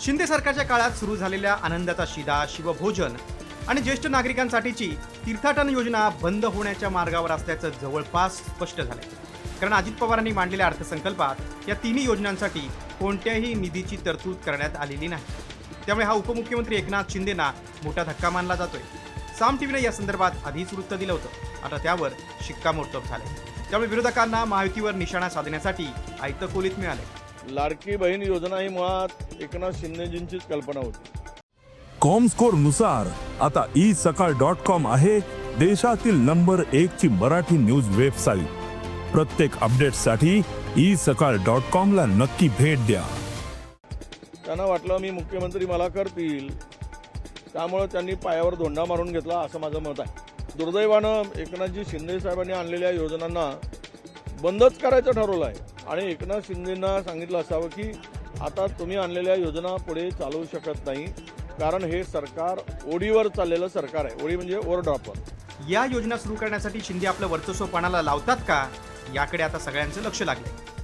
शिंदे सरकारच्या काळात सुरू झालेल्या आनंदाचा शिदा शिवभोजन आणि ज्येष्ठ नागरिकांसाठीची तीर्थाटन योजना बंद होण्याच्या मार्गावर असल्याचं जवळपास स्पष्ट झालंय. कारण अजित पवारांनी मांडलेल्या अर्थसंकल्पात या तिन्ही योजनांसाठी कोणत्याही निधीची तरतूद करण्यात आलेली नाही. त्यामुळे हा उपमुख्यमंत्री एकनाथ शिंदेना मोठा धक्का मानला जातोय. साम टीव्हीने या संदर्भात आधीच वृत्त दिलं होतं. आता त्यावर शिक्कामोर्तब झालंय. त्यामुळे विरोधकांना महायुतीवर निशाणा साधण्यासाठी आयतं खोलीत मिळाले लाडकी बहीण योजना ही मुळात एकनाथ शिंदेजींचीच कल्पना होती. कॉमस्कोरनुसार आता ई सकाळ डॉट कॉम आहे देशातील नंबर एक ची मराठी न्यूज वेबसाईट. प्रत्येक अपडेटसाठी ई सकाळ डॉट कॉम ला नक्की भेट द्या. त्यांना वाटलं मी मुख्यमंत्री मला करतील. त्यामुळं त्यांनी पायावर धोंडा मारून घेतला असं माझं मत आहे. दुर्दैवानं एकनाथजी शिंदे साहेबांनी आणलेल्या योजनांना बंदच करायचं ठरवलं आहे. आणि एकनाथ शिंदेंना सांगितलं असावं की आता तुम्ही आणलेल्या योजना पुढे चालवू शकत नाही. कारण हे सरकार ओढीवर चाललेलं सरकार आहे. ओढी म्हणजे ओव्हरड्रॉपवर या योजना सुरू करण्यासाठी शिंदे आपलं वर्चस्व पणाला लावतात का? याकडे आता सगळ्यांचं लक्ष लागलं